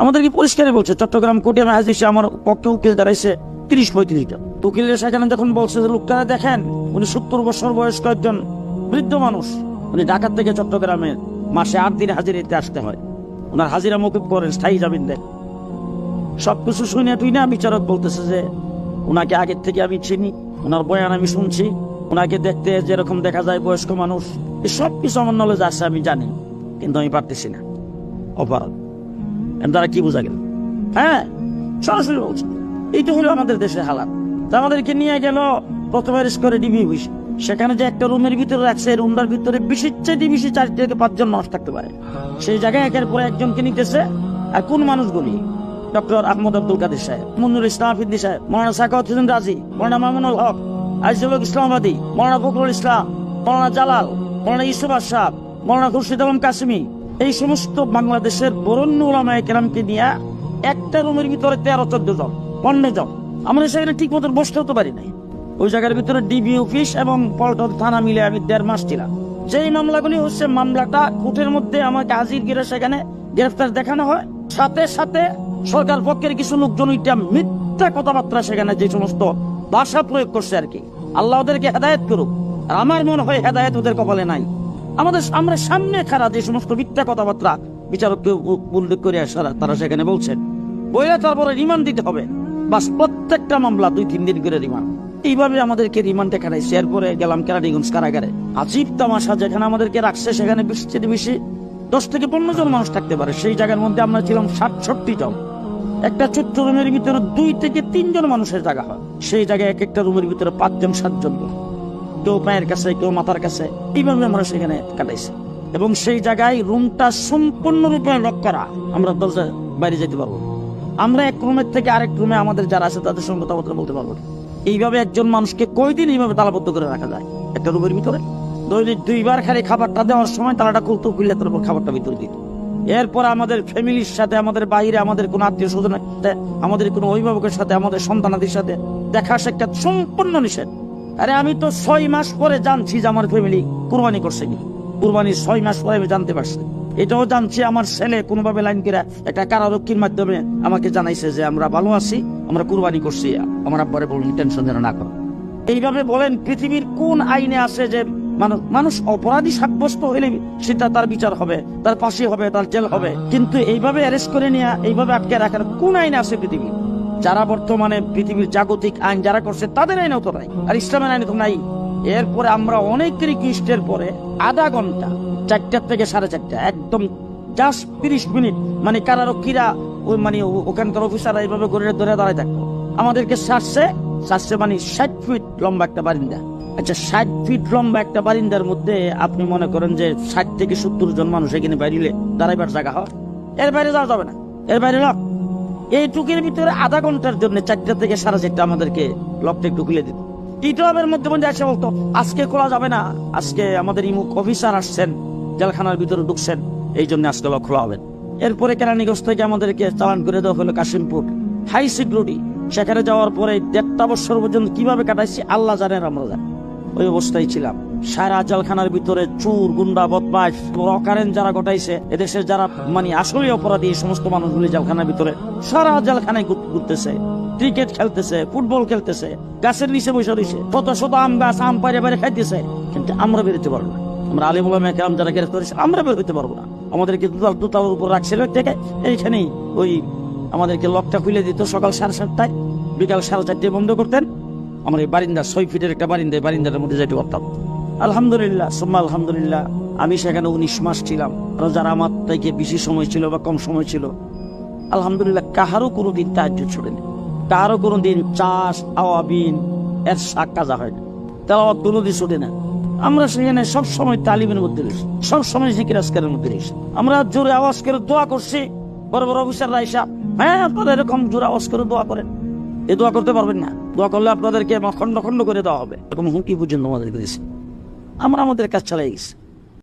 আমাদেরকে পরিষ্কারই বলছে, চট্টগ্রাম কোর্টে আমি আমার পক্ষে উকিল দাঁড়াইছে তিরিশ পঁয়ত্রিশটা উকিলের সেখানে যখন বলছে যে লোকটা দেখেন, উনি সত্তর বছর বয়স্ক একজন বৃদ্ধ মানুষ, উনি ঢাকার থেকে চট্টগ্রামে মাসে আট দিন হাজিরাতে আসতে হয়। ওনার হাজিরা মকুব করেন, স্থায়ী জামিন দেন। সবকিছু শুনে তুই না বিচারক বলতেছে যে ওনাকে আগের থেকে আমি চিনি ওনার বয়ান আমি শুনছি ওনাকে দেখতে যেরকম দেখা যায় বয়স্ক মানুষ এই সব কিছু আমার নলেজ আছে, আমি জানি, কিন্তু আমি পারতেছি না। অপরাধ। দ্বারা কি বোঝা গেল? হ্যাঁ সরাসরি বলছি, এইটা হলো আমাদের দেশের হালাত। আমাদেরকে নিয়ে গেল প্রথমে রেস্ট করে ডিবি অফিস সেখানে যে একটা রুমের ভিতরে রাখছে রুমটার ভিতরে বেশি চাইতে বেশি চার থেকে পাঁচজন মানুষ থাকতে পারে। সেই জায়গায় একের পরে একজনকে নিতেছে। আর কোন মানুষগুলি? ডক্টর আহমদ আব্দুল কাদের সাহেব, মুন্নুর ইসলাম আফিদ্দি সাহেব, মৌলানা হোসেন রাজি, মৌলানা মামুনুল হক আইজুল ইসলামাবাদী, মৌলানা ফখরুল ইসলাম, মৌলানা জালাল, মৌলানা ইসুফ আশাব মৌলানা খুরশিদ আলম কাসিমি এই সমস্ত বাংলাদেশের বরণ্য ওলামায় কেরামকে নিয়ে একটা রুমের ভিতরে তেরো, চোদ্দ জন, পনেরো জন। আমরা সেখানে ঠিক মতন বসতে হতে পারি নাই। ওই জায়গার ভিতরে ডিবি অফিস এবং পল্টন থানা মিলে আমি দেড় মাস ছিলাম। যেই মামলাগুলি হচ্ছে, মামলাটা কোর্টের মধ্যে আমাকে হাজির গিরে সেখানে গ্রেফতার দেখানো হয়। সাথে সাথে সরকার পক্ষের কিছু লোকজন ওইটা মিথ্যা কথাবার্তা সেখানে যে সমস্ত ভাষা প্রয়োগ করছে আর কি। আল্লাহ ওদেরকে হেদায়ত করুক। আমার মনে হয় হেদায়ত ওদের কপালে নাই। আমাদের আমরা সামনে খারাপ যে সমস্ত মিথ্যা কথাবার্তা বিচারককে উল্লেখ করে আসারা তারা সেখানে বলছেন বইলে তারপরে রিমান্ড দিতে হবে। বাস প্রত্যেকটা মামলা দুই, তিন দিন করে রিমান্ড। এইভাবে আমাদেরকে রিমান্ডে কাটাইছে এরপরে গেলাম কেরানীগঞ্জ কারাগারে। আজীব তামাশা যেখানে আমাদেরকে রাখছে, সেখানে বেশি বেশি দশ থেকে পনেরো জন মানুষ থাকতে পারে। সেই জায়গার মধ্যে আমরা ছিলাম সাতষট্টি জন। একটা ছোট্ট রুমের ভিতরে দুই থেকে তিনজন মানুষের জায়গা হয়। সেই জায়গায় এক একটা রুমের ভিতরে পাঁচজন, সাতজন লোক। কেউ পায়ের কাছে, কেউ মাথার কাছে। এইভাবে আমরা সেখানে কাটাইছি। এবং সেই জায়গায় রুমটা সম্পূর্ণরূপে লক করা। আমরা দরজা বাইরে যেতে পারব আমরা এক রুমের থেকে আরেক রুমে আমাদের যারা আছে, তাদের সঙ্গে কথাবার্তা বলতে পারব এইভাবে একজন মানুষকে কয়দিন এইভাবে তালাবদ্ধ করে রাখা যায়? একটা রুমের ভিতরে। দৈনিক দুইবার খালি খাবারটা দেওয়ার সময় তালাটা খুলতো খুললে তারপর খাবারটা ভিতরে দিত। এরপর আমাদের ফ্যামিলির সাথে, আমাদের বাইরে, আমাদের কোনো আত্মীয় স্বজনের আমাদের কোনো অভিভাবকের সাথে, আমাদের সন্তানাদের সাথে দেখা সাক্ষাৎ সম্পূর্ণ নিষেধ। আরে আমি তো ছয় মাস পরে জানছি যে আমার ফ্যামিলি কুরবানি করছে কি কুরবানির ছয় মাস পরে আমি জানতে পারছি। এটাও জানছি আমার ছেলে কোনোভাবে লাইন করে একটা কারারক্ষীর মাধ্যমে আমাকে জানাইছে যে আমরা ভালো আছি, আমরা কুরবানি করছি। আমার আব্বারে বলুন টেনশন যেন না করো এইভাবে বলেন, পৃথিবীর কোন আইনে আছে যে মানুষ মানুষ অপরাধী সাব্যস্ত হইলে সেটা তার বিচার হবে, তার ফাঁসি হবে, তার জেল হবে। কিন্তু এইভাবে অ্যারেস্ট করে নিয়ে এইভাবে আটকে রাখার কোন আইন আছে পৃথিবী যারা বর্তমানে পৃথিবীর জাগতিক আইন যারা করছে, তাদের আইনেও তো নাই, আর ইসলামের আইনে তো নাই। এরপরে আমরা অনেক রিকোয়েস্টের পরে আধা ঘণ্টা চারটার থেকে সাড়ে চারটা, একদম জাস্ট তিরিশ মিনিট মানে কারারক্ষীরা ওই মানে ওখানকার অফিসাররা এইভাবে করে ধরে দাঁড়ায় থাকতো। আমাদেরকে সারছে সারছে মানে ষাট ফিট লম্বা একটা বারিন্দা। আচ্ছা ষাট ফিট লম্বা একটা বারিন্দার মধ্যে আপনি মনে করেন যে ষাট থেকে সত্তর জন মানুষ এখানে বাইরে দাঁড়াইবার জায়গা হয়? এর বাইরে যাওয়া যাবে না। এর বাইরে লক এইটুকের ভিতরে আধা ঘণ্টার জন্য চারটা থেকে সাড়ে চারটা আমাদেরকে লকটা একটু খুলে দিত। টিটবের মধ্যে মধ্যে এসে বলতো, আজকে খোলা যাবে না, আজকে আমাদের ইমুক অফিসার আসছেন, জেলখানার ভিতরে ঢুকছেন, এই জন্য আজকে লক খোলা হবে। এরপরে কেরানীগঞ্জ থেকে আমাদেরকে চালান করে দেওয়া হলো কাশিমপুর। হাই সিকিউরিটি, সেখানে যাওয়ার পরে দেড়টা বছর পর্যন্ত কীভাবে কাটাইছি, আল্লাহ জানেন আমরা জানি ওই অবস্থায় ছিলাম। সারা জেলখানার ভিতরে চুর, গুন্ডা বদমাস অকারেন যারা ঘটাইছে এদেশের যারা মানে আসলে অপরাধী, এই সমস্ত মানুষগুলি জেলখানার ভিতরে সারা জেলখানায় ঘুরতেছে। ক্রিকেট খেলতেছে, ফুটবল খেলতেছে, গাছের নিচে বসে রয়েছে। কত শত আম গাছ, আম পারে পারে খাইতেছে। কিন্তু আমরা বেরোতে পারব না। আমরা আলিমুল্লাহ মেকাম যারা গ্রেফতার হয়েছে, আমরা বের হইতে পারব না। আমাদেরকে দুতাল, দুতালের উপর রাখছিল থেকে, এইখানেই ওই আমাদেরকে লকটা খুলে দিত সকাল সাড়ে সাতটায়। বিকাল সাড়ে চারটায় বন্ধ করতেন। আমার এই বারিন্দা, ছয় ফিটের একটা বারিন্দা বারিন্দার মধ্যে যেতে পারতাম। আলহামদুলিল্লাহ, সোম্মা আলহামদুলিল্লাহ। আমি সেখানে উনিশ মাস ছিলাম। আরও যারা আমার থেকে বেশি সময় ছিল বা কম সময় ছিল। আলহামদুলিল্লাহ, কাহারও কোনো দিন তাহাজ্য ছড়েনি কারও কোনো দিন চাষ, আওয়াবিন, এর শাক কাজা হয় না তেলাওয়াত কোনো দিন ছুটে না আমরা সেখানে সবসময় তালিমের মধ্যে রয়েছি। সব সময় জিকির আজকারের মধ্যে রয়েছি। আমরা জোরে আওয়াজ করে দোয়া করছি। বড় বড় অফিসাররা এসা হ্যাঁ আপনারা এরকম জোরে আওয়াজ করে দোয়া করেন। এ দোয়া করতে পারবেন না। দোয়া করলে আপনাদেরকে খন্ড খন্ড করে দেওয়া হবে। এরকম হুমকি পর্যন্ত আমাদের দিয়েছে। আমরা আমাদের কাজ চালাই গেছি